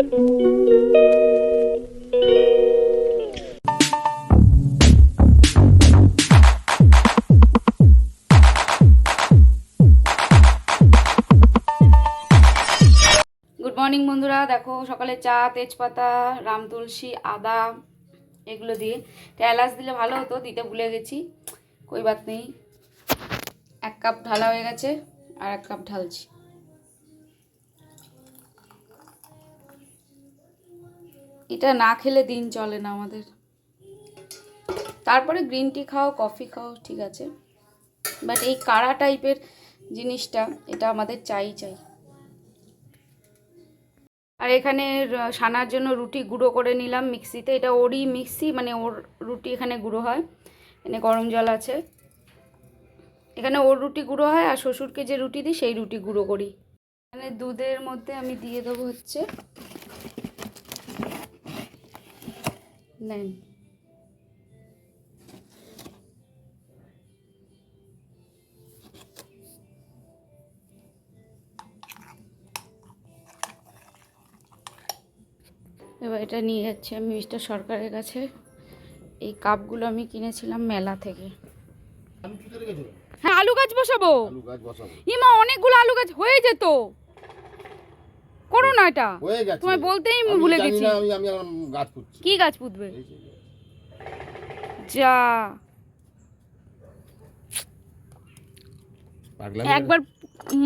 Good morning বন্ধুরা। দেখো, সকালে চা, তেজপাতা, রাম তুলসী, আদা, এগুলো দিয়ে। এটা এলাচ দিলে ভালো হতো, দিতে ভুলে গেছি। কই বাত নেই। এক কাপ ঢালা হয়ে গেছে, আর এক কাপ ঢালছি। এটা না খেলে দিন চলে না আমাদের। তারপরে গ্রিন টি খাও কফি খাও, ঠিক আছে। বাট এই কাড়া টাইপের জিনিসটা, এটা আমাদের চাই চাই। আর এখানে সানার জন্য রুটি গুঁড়ো করে নিলাম মিক্সিতে। এটা ওরই মিক্সি মানে ওর রুটি এখানে গুঁড়ো হয়। এখানে গরম জল আছে। এখানে ওর রুটি গুঁড়ো হয় আর শ্বশুরকে যে রুটি দিই, সেই রুটি গুঁড়ো করি। এখানে দুধের মধ্যে আমি দিয়ে দেবো হচ্ছে নেন। এবার এটা নিয়ে যাচ্ছি আমি মিস্টার সরকারের কাছে। এই কাপগুলো আমি কিনেছিলাম মেলা থেকে। হ্যাঁ আলু গাছ বসাবো। আলু গাছ বসাবো। ইমা অনেকগুলো আলু গাছ হয়ে যেত। করো না এটা। হয়ে গেছে। তোমায় বলতেই আমি ভুলে গেছি। আমি আমি গাছ পুঁতছি। কি গাছ পুঁতবে? যা একবার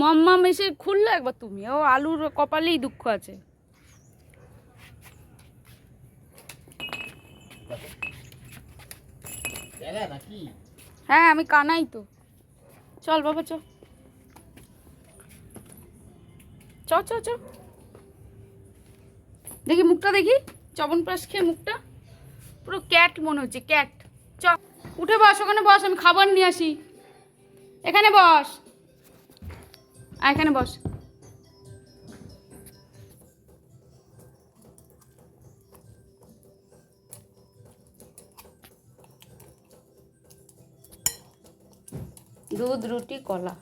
মাম্মা মেসে খুললো একবার তুমি। ও আলুর কপালেই দুঃখ আছে। হ্যাঁ আমি কানাই তো। চল বাবা চ। চ চ চ। দেখি মুখটা দেখি? চবন প্রাস খেয়ে মুখটা? পুরো ক্যাট মনে হচ্ছে, ক্যাট। চ, উঠে বস, ওখানে বস, আমি খাবার নিয়ে আসি। এখানে বস। আয়, এখানে বস। দুধ, রুটি, কলা।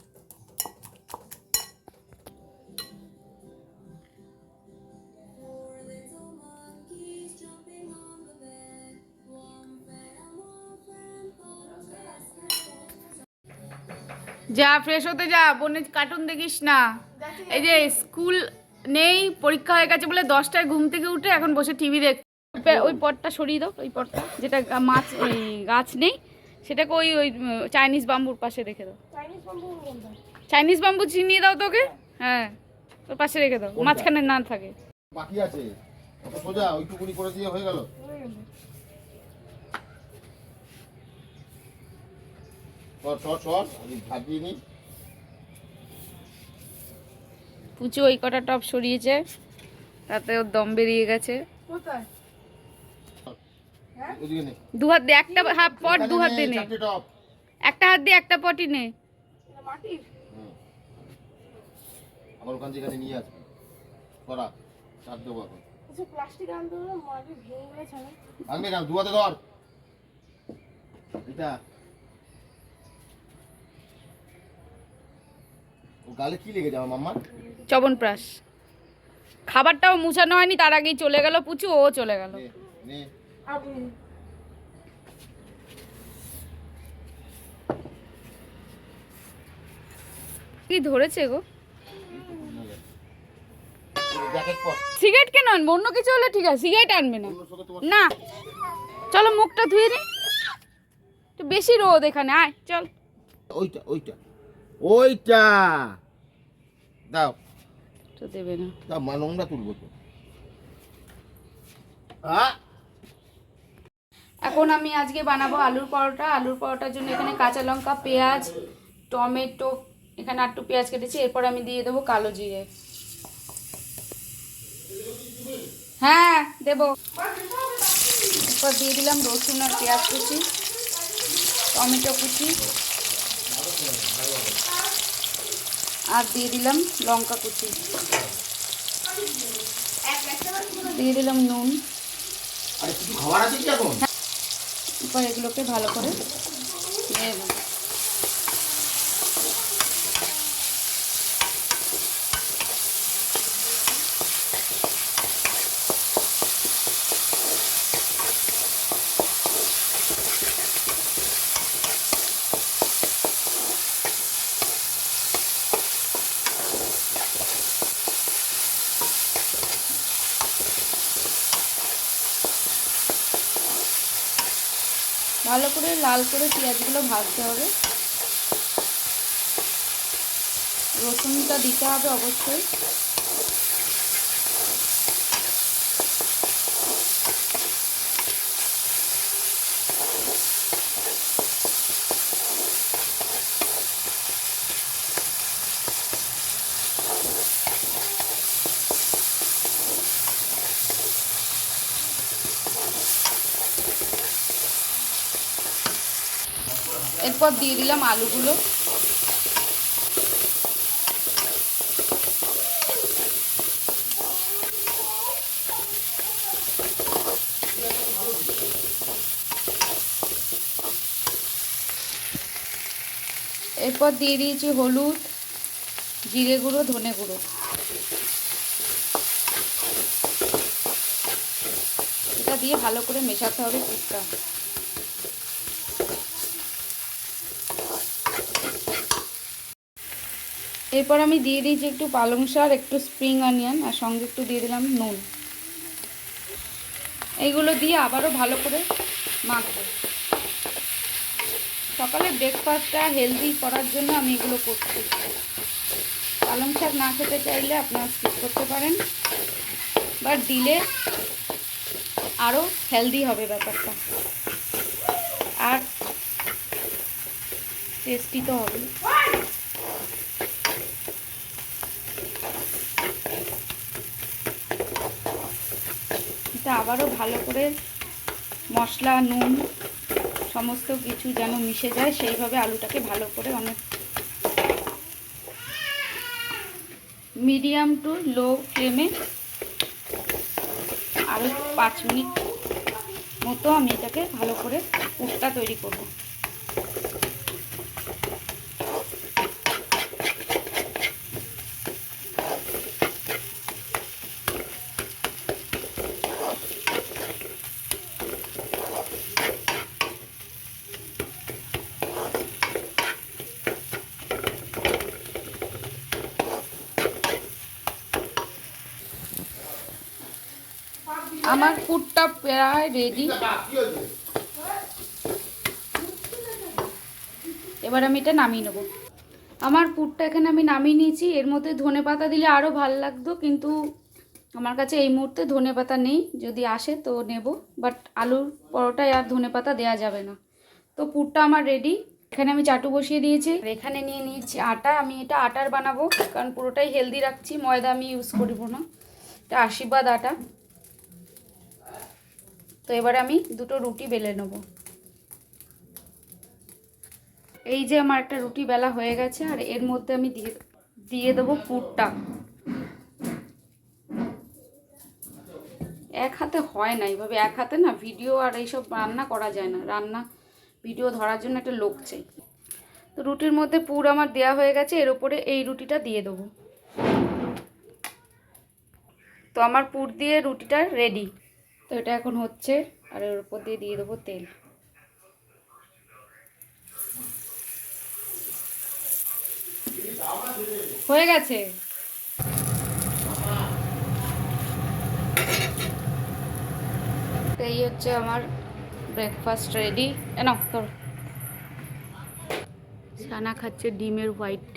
যা ফ্রেশ হতে যা বোনে কার্টুন দেখিস না। এই যে স্কুল নেই পরীক্ষা হয়ে গেছে বলে দশটায় ঘুম থেকে উঠে এখন বসে টিভি দেখ ওই পটটা সরিয়ে দাও ওই পটটা যেটা মাছ এই গাছ নেই সেটাকে ওই ওই চাইনিজ বাম্বুর পাশে রেখে দাও। চাইনিজ বাম্বু চিনিয়ে দাও তোকে? হ্যাঁ ওর পাশে রেখে দাও মাঝখানে না থাকে। বাকি আছে। সোজা ওইটুকুনি করে দিয়ে হয়ে গেল সর সর সর আমি ভাবিয়ে নি পুচু ওই কটা টপ সরিয়েছে তাতে ওর দম বেরিয়ে গেছে। দু হাত দিয়ে একটা হাফ পট দু হাত দিয়ে নে। একটা হাত দিয়ে একটা পটই নে। আবার ওখান থেকে নিয়ে আসবি সরা চার দেবো এখন। ভাঙবে কেন? দু হাতে ধর। এটা। গালে কি লেগে যাবে মাম্মা? চবন প্রাস খাবারটাও মুছানো হয়নি তার আগেই চলে গেল পুচু ও চলে গেল। কি ধরেছে গো? সিগারেট কেন আনব? অন্য কিছু হলে ঠিক আছে সিগারেট আনবে না। না। চলো মুখটা ধুয়ে নি। একটু বেশি রোদ এখানে আয় চল। ওইটা ওইটা। ওইটা। দাও। তো দেবে না। দাও মা নোংরা তুলবো তো। এখন আমি আজকে বানাবো আলুর পরোটা। আলুর পরোটার জন্য এখানে কাঁচা লঙ্কা পেঁয়াজ টমেটো এখানে আটটু পেঁয়াজ কেটেছি। এরপর আমি দিয়ে দেবো কালো জিরে। হ্যাঁ দেবো। এরপর দিয়ে দিলাম রসুন আর পেঁয়াজ কুচি টমেটো কুচি। আর দিয়ে দিলাম লঙ্কা কুচি। দিয়ে দিলাম নুন। এরপর এগুলোকে ভালো করে নেব ভালো করে লাল করে পেঁয়াজগুলো ভাজতে হবে। রসুনটা দিতে হবে অবশ্যই। এরপর দিয়ে দিলাম আলুগুলো। এরপর দিয়ে দিয়েছি হলুদ, জিরে গুঁড়ো, ধনে গুঁড়ো। এটা দিয়ে ভালো করে মেশাতে হবে পুরটা। এরপর আমি দিয়ে দিয়েছি একটু পালং শাক, একটু স্প্রিং অনিয়ন আর সঙ্গে একটু দিয়ে দিলাম নুন। এইগুলো দিয়ে আবারও ভালো করে মাখবো। সকালে ব্রেকফাস্টটা হেলদি করার জন্য আমি এগুলো করছি। পালং শাক না খেতে চাইলে আপনারা স্কিপ করতে পারেন, বা দিলে আরও হেলদি হবে ব্যাপারটা। আর টেস্টি তো হবে আবারও ভালো করে মশলা, নুন সমস্ত কিছু যেন মিশে যায়, সেইভাবে আলুটাকে ভালো করে অনেক মিডিয়াম টু লো ফ্লেমে আরও পাঁচ মিনিট মতো আমি এটাকে ভালো করে পুরটা তৈরি করব আমার পুরটা প্রায় রেডি এবার আমি এটা নামিয়ে নেব। আমার পুরটা এখানে আমি নামিয়ে নিয়েছি। এর মধ্যে ধনে পাতা দিলে আরও ভালো লাগতো কিন্তু আমার কাছে এই মুহূর্তে ধনে পাতা নেই। যদি আসে তো নেব বাট আলুর পরোটায় আর ধনে পাতা দেওয়া যাবে না। তো পুরটা আমার রেডি এখানে আমি চাটু বসিয়ে দিয়েছি। এখানে নিয়ে নিয়েছি আটা। আমি এটা আটার বানাবো কারণ পুরোটাই হেলদি রাখছি। ময়দা আমি ইউজ করব না। এটা আশীর্বাদ আটা। এবারে আমি দুটো রুটি বেলে নেব। এই যে আমার একটা রুটি বেলা হয়ে গেছে, আর এর মধ্যে আমি দিয়ে দিয়ে দেবো পুরটা। এক হাতে হয় না এইভাবে, এক হাতে না ভিডিও আর এইসব রান্না করা যায় না। রান্না, ভিডিও ধরার জন্য একটা লোক চাই। তো রুটির মধ্যে পুর আমার দেওয়া হয়ে গেছে, এর উপরে এই রুটিটা দিয়ে দেবো। তো আমার পুর দিয়ে রুটিটা রেডি তো এটা এখন হচ্ছে, আর এর উপর দিয়ে দিয়ে দেবো তেল। হয়ে গেছে? এই হচ্ছে আমার ব্রেকফাস্ট রেডি না তোর সানা খাচ্ছে ডিমের হোয়াইট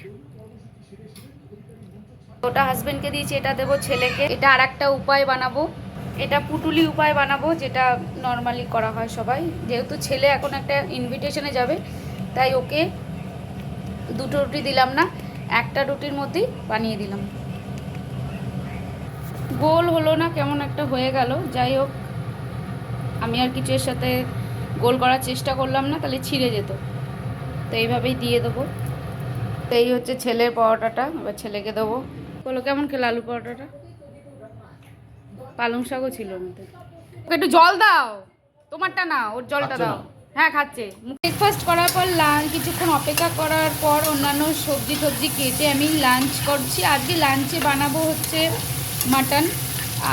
ওটা হাজবেন্ডকে দিয়েছি, এটা দেবো ছেলেকে। এটা আর একটা উপায় বানাবো। এটা পুটুলি উপায় বানাবো, যেটা নর্মালি করা হয় সবাই। যেহেতু ছেলে এখন একটা ইনভিটেশনে যাবে, তাই ওকে দুটো রুটি দিলাম না, একটা রুটির মধ্যেই বানিয়ে দিলাম। গোল হলো না, কেমন একটা হয়ে গেল। যাই হোক, আমি আর কিছু এর সাথে গোল করার চেষ্টা করলাম না, তাহলে ছিঁড়ে যেত। তো এইভাবেই দিয়ে দেবো। তো এই হচ্ছে ছেলের পরোটাটা, এবার ছেলেকে দেবো। বলো, কেমন খেলো আলু পরোটাটা? পালং শাকও ছিল ওকে একটু জল দাও। তোমারটা না ওর জলটা দাও। হ্যাঁ খাচ্ছে। ব্রেকফাস্ট করার পর লাঞ্চ কিছুক্ষণ অপেক্ষা করার পর অন্যান্য সবজি টবজি কেটে আমি লাঞ্চ করছি। আজকে লাঞ্চে বানাবো হচ্ছে মাটন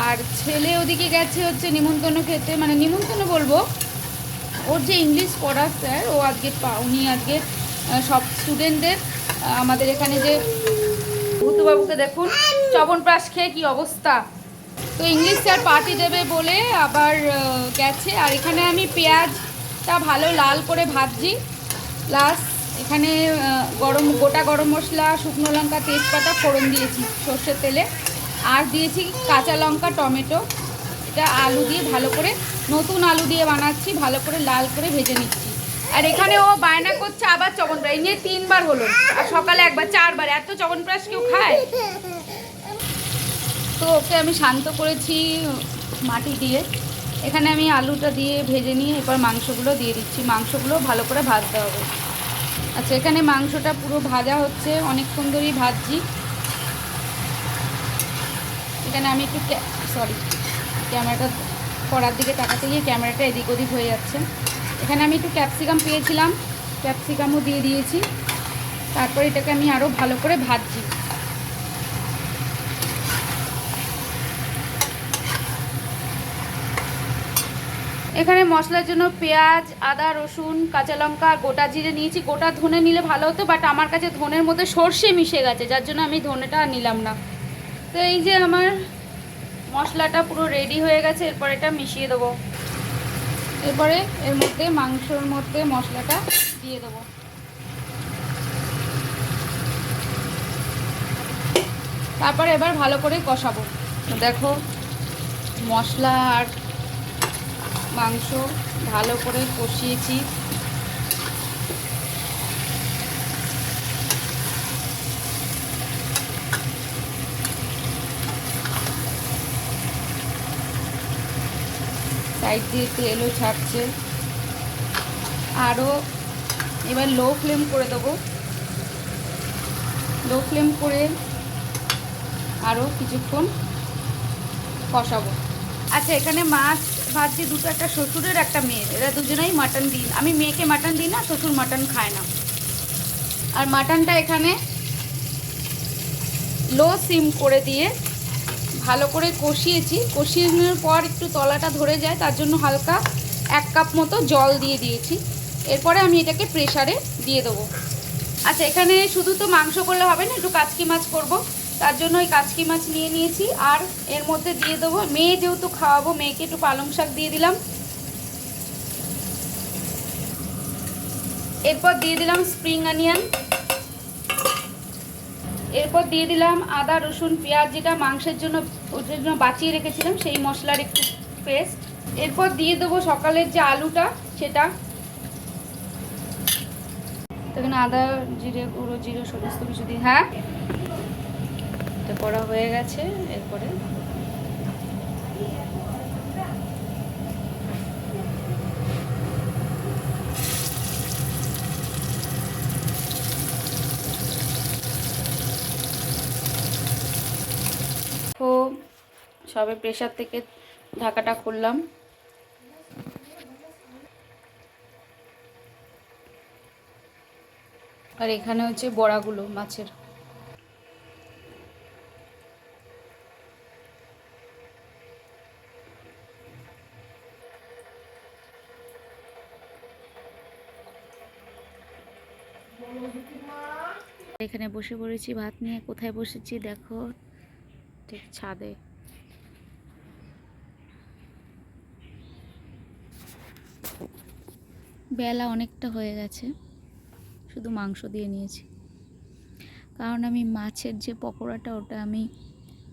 আর ছেলে ওদিকে গেছে হচ্ছে নিমন্ত্রণ খেতে। মানে নিমন্ত্রণ বলব ওর যে ইংলিশ পড়া স্যার ও আজকে উনি আজকে সব স্টুডেন্টদের আমাদের এখানে যে ভূতুবাবুকে দেখুন চবনপ্রাশ খেয়ে কি অবস্থা। তো ইংলিশ স্যার পার্টি দেবে বলে আবার গেছে। আর এখানে আমি পেঁয়াজটা ভালো লাল করে ভাজছি। প্লাস এখানে গরম, গোটা গরম মশলা, শুকনো লঙ্কা, তেজপাতা, ফোড়ন দিয়েছি সর্ষের তেলে। আর দিয়েছি কাঁচা লঙ্কা, টমেটো। এটা আলু দিয়ে ভালো করে, নতুন আলু দিয়ে বানাচ্ছি, ভালো করে লাল করে ভেজে নিচ্ছি। আর এখানে ও বায়না করছে আবার চবনপ্রাশ নিয়ে তিনবার হলো। আর সকালে একবার, চারবার। এত চবনপ্রাশ কেউ খায়? তো ওকে আমি শান্ত করেছি মাটি দিয়ে। এখানে আমি আলুটা দিয়ে ভেজে নিয়ে এবার মাংসগুলো দিয়ে দিচ্ছি। মাংসগুলো ভালো করে ভাজতে হবে। আচ্ছা এখানে মাংসটা পুরো ভাজা হচ্ছে, অনেকক্ষণ ধরেই ভাজছি। এখানে আমি একটু সরি ক্যামেরাটা করার দিকে তাকাতে গিয়ে ক্যামেরাটা এদিক ওদিক হয়ে যাচ্ছে। এখানে আমি একটু ক্যাপসিকাম পেয়েছিলাম। ক্যাপসিকামও দিয়ে দিয়েছি। তারপর এটাকে আমি আরও ভালো করে ভাজছি। এখানে মশলার জন্য পেঁয়াজ, আদা, রসুন, কাঁচা লঙ্কা, গোটা জিরে নিয়েছি। গোটা ধনে নিলে ভালো হতো বাট আমার কাছে ধনের মধ্যে সর্ষে মিশে গেছে, যার জন্য আমি ধনেটা নিলাম না। তো এই যে আমার মশলাটা পুরো রেডি হয়ে গেছে, এরপর এটা মিশিয়ে দেবো। এরপরে এর মধ্যে, মাংসর মধ্যে মশলাটা দিয়ে দেবো। তারপরে এবার ভালো করে কষাবো। দেখো, মশলা আর মাংস ভালো করে কষিয়েছি। সাইড দিয়ে তেলও ছাড়ছে। আরও এবার লো ফ্লেম করে দেবো। লো ফ্লেম করে আরও কিছুক্ষণ কষাবো। আচ্ছা এখানে মাছ ভাজছি দুটো একটা শ্বশুরের, একটা মেয়ের। এরা দুজনেই মাটন দিই আমি মেয়েকে মাটন দিই না, শ্বশুর মাটন খায় না। আর মাটনটা এখানে লো সিম করে দিয়ে ভালো করে কষিয়েছি। কষিয়ে পর একটু তলাটা ধরে যায়, তার জন্য হালকা এক কাপ মতো জল দিয়ে দিয়েছি। এরপরে আমি এটাকে প্রেসারে দিয়ে দেবো। আচ্ছা এখানে শুধু তো মাংস করলে হবে না, একটু কাচকি মাছ করব। তার জন্য ওই কাচকি মাছ নিয়ে নিয়েছি, আর এর মধ্যে দিয়ে দেবো। মেয়ে যেহেতু খাওয়াবো, মেয়েকে একটু পালং শাক দিয়ে দিলাম। এরপর দিয়ে দিলাম স্প্রিং অনিয়ন এরপর দিয়ে দিলাম আদা, রসুন, পেঁয়াজ, যেটা মাংসের জন্য ওর জন্য বাঁচিয়ে রেখেছিলাম, সেই মশলার একটু পেস্ট এরপর দিয়ে দেবো সকালের যে আলুটা, সেটা। তখন আদা, জিরে, গুঁড়ো, জিরে, সমস্ত কিছু দিয়ে হ্যাঁ? এটা করা হয়ে গেছে, এরপরে। সবে প্রেশার থেকে ঢাকাটা খুললাম। আর এখানে হচ্ছে বড়াগুলো, মাছের। এখানে বসে পড়েছি, ভাত নিয়ে কোথায় বসেছি দেখো, ঠিক ছাদে। বেলা অনেকটা হয়ে গেছে, শুধু মাংস দিয়ে নিয়েছি। কারণ আমি মাছের যে পকোড়াটা, ওটা আমি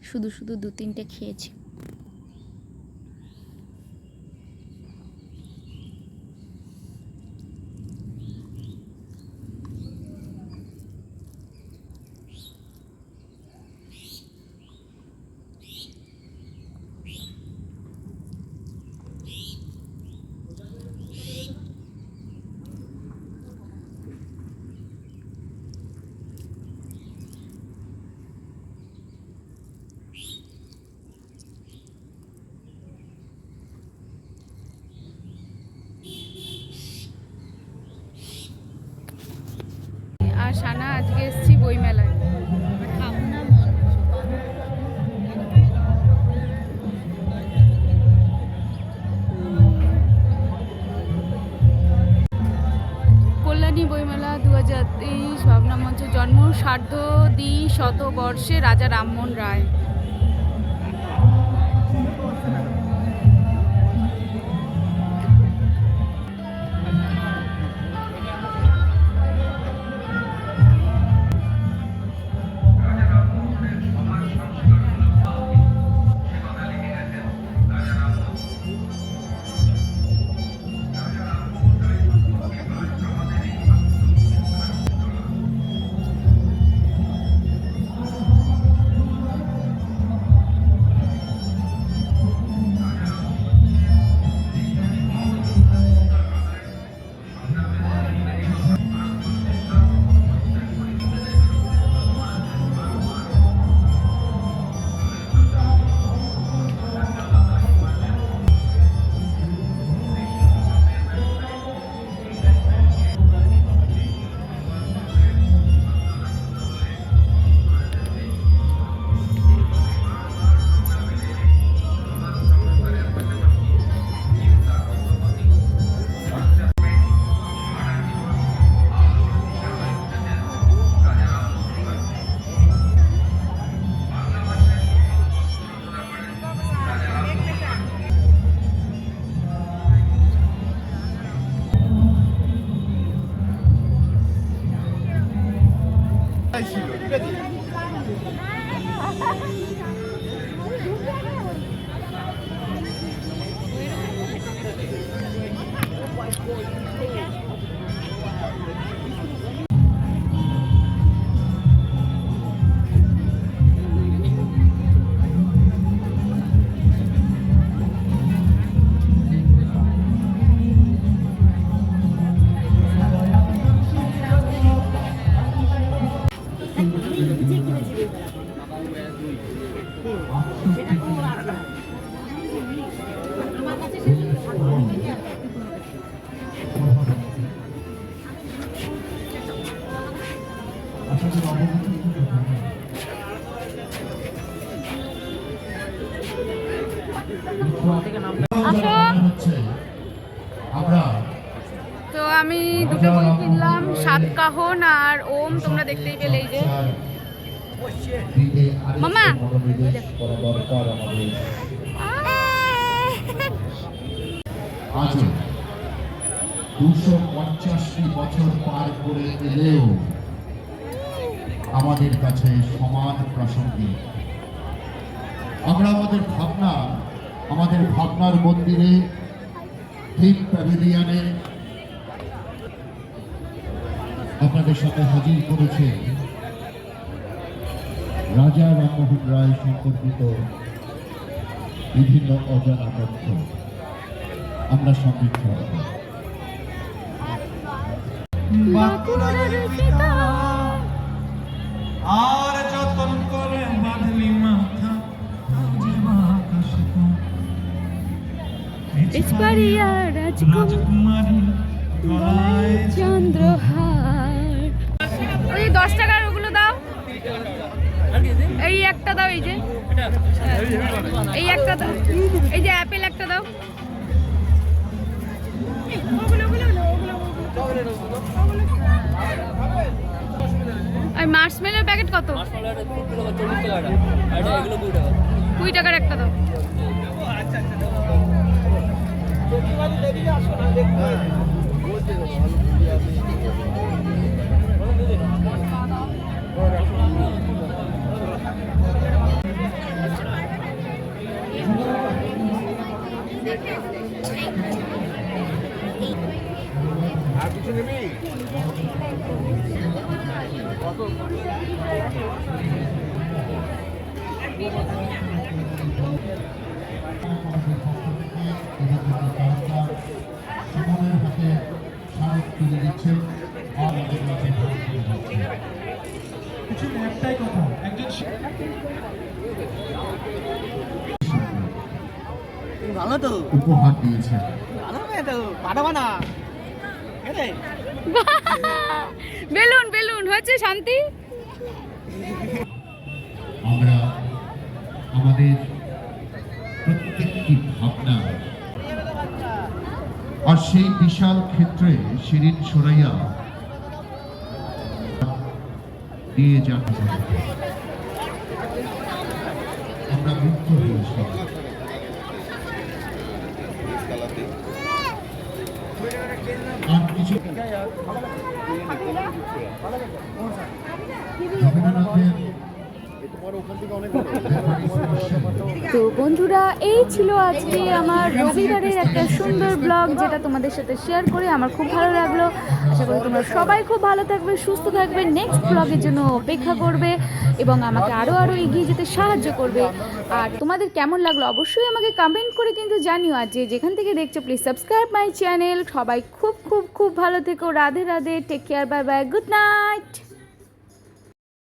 শুধু শুধু দু তিনটে খেয়েছি আর সানা আজকে এসেছি বইমেলায়। কল্যাণী বইমেলা তেইশ জন্ম সার্ধ দ্বি শতবর্ষে রাজা রামমোহন রায়। আর ওম, তোমরা দেখতেই পেলে এই যে মামা। দুশো পঞ্চাশটি বছর পার করে এলেও আমাদের কাছে সমান প্রাসঙ্গিক আমরা আমাদের ভাবনা, আমাদের ভাবনার মন্দিরে ঠিক প্যাভিলিয়ানে আপনাদের সাথে হাজির করেছে রাজা রামমোহন রায় সম্পর্কিত বিভিন্ন অজানা তথ্য। আমরা সমৃদ্ধ হব। আর যতন করে বাঁধলি মাথা রাজকুমারী গলায় ওই দশ টাকার ওগুলো দাও। এই একটা দাও, এই যে। এই একটা দাও। এই যে অ্যাপেল একটা দাও। আর মার্শমেলের প্যাকেট কত? কুড়ি টাকার একটা দাও। সুমনের হাতে তুলে আর কাছে ভাগ করে দিচ্ছে। কিছু একটাই কথা একজন ভালো তো? উপহার দিয়েছে। ভালো তো পাঠাবো না বেলুন বেলুন হয়েছে শান্তি? আমরা আমাদের প্রত্যেকটি ভাবনা আর সেই বিশাল ক্ষেত্রে শিরিন সরাইয়া দিয়ে যান আমরা মুক্ত হয়েছি আর কিছু রবীন্দ্রনাথের তো বন্ধুরা, এই ছিল আজকে আমার রবিবারের একটা সুন্দর ব্লগ যেটা তোমাদের সাথে শেয়ার করে আমার খুব ভালো লাগল। আশা করি তোমরা সবাই খুব ভালো থাকবে, সুস্থ থাকবে। নেক্সট ব্লগের জন্য অপেক্ষা করবে এবং আমাকে আরও আরও এগিয়ে যেতে সাহায্য করবে। আর তোমাদের কেমন লাগল অবশ্যই আমাকে কমেন্ট করে কিন্তু জানিও আর যে যেখান থেকে দেখছ প্লিজ সাবস্ক্রাইব মাই চ্যানেল সবাই খুব খুব খুব ভালো থেকো। Radhe Radhe. Take care bye bye good night